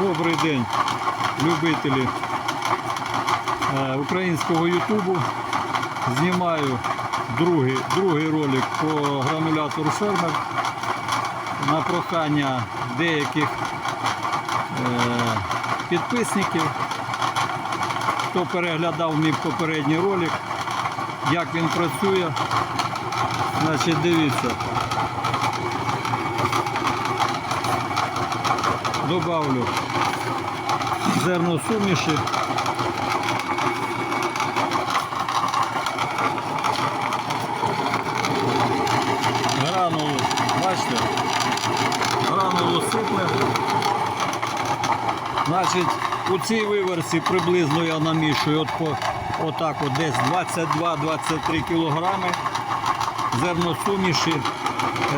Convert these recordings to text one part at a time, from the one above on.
Добрий день, любителі е, українського Ютубу. Знімаю другий, другий ролик по гранулятору фермер на прохання деяких е, підписників, хто переглядав мій попередній ролик, як він працює. Значить, дивіться. Добавлю зерно суміші. Гранулу, бачите, гранулу сипле. Значить, у цій виверсі приблизно я намішую от по, отак от десь 22-23 кілограми зерно суміші.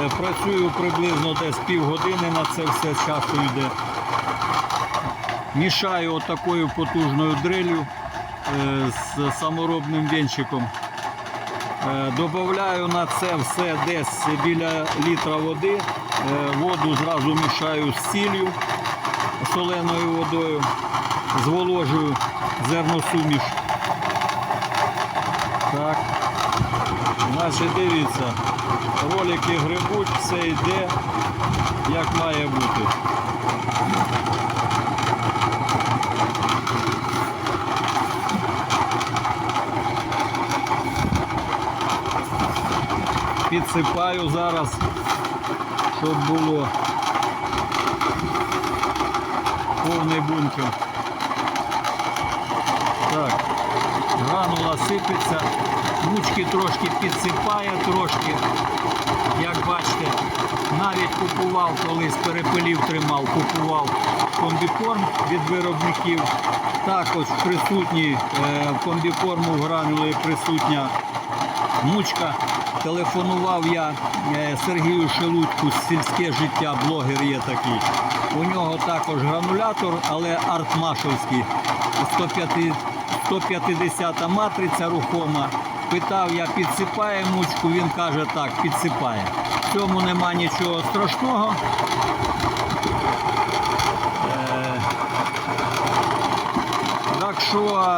Е, Працюю приблизно десь півгодини на це все часу йде. Мішаю отакою потужною дрелью е, з саморобним венчиком. Е, Добавляю на це все десь біля літра води. Воду зразу мішаю з сіллю, соленою водою, зволожую зерносуміш. Так. Значить, дивіться, ролики грибуть, все йде, як має бути. Підсипаю зараз, щоб було повний бункер. Так, гранула сипеться, мучки трошки підсипає трошки. Як бачите, навіть купував, колись перепилів тримав, купував комбікорм від виробників. Також присутній е, в комбікорму в гранулі присутня мучка. Телефонував я е, Сергію Шелудьку сільське життя, блогер є такий. У нього також гранулятор, але артмашовський. 150 150 матриця рухома. Питав я, підсипає мучку, він каже так, підсипає. В цьому нема нічого страшного. Так що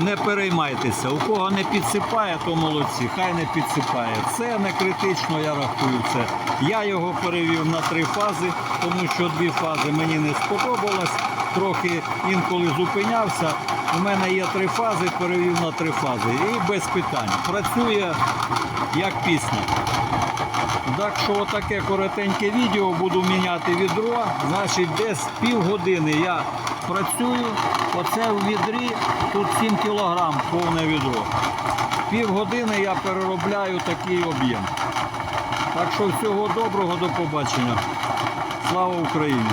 не переймайтеся. У кого не підсипає, то молодці. Хай не підсипає. Це не критично, я рахую це. Я його перевів на три фази, тому що дві фази мені не сподобалось. Трохи інколи зупинявся. У мене є три фази, перевів на три фази. І без питань. Працює як пісня. Так що отаке коротеньке відео буду міняти відро. Значить, десь півгодини я працюю. Оце в відрі тут 7 кг повне відро. Півгодини я переробляю такий об'єм. Так що всього доброго, до побачення. Слава Україні!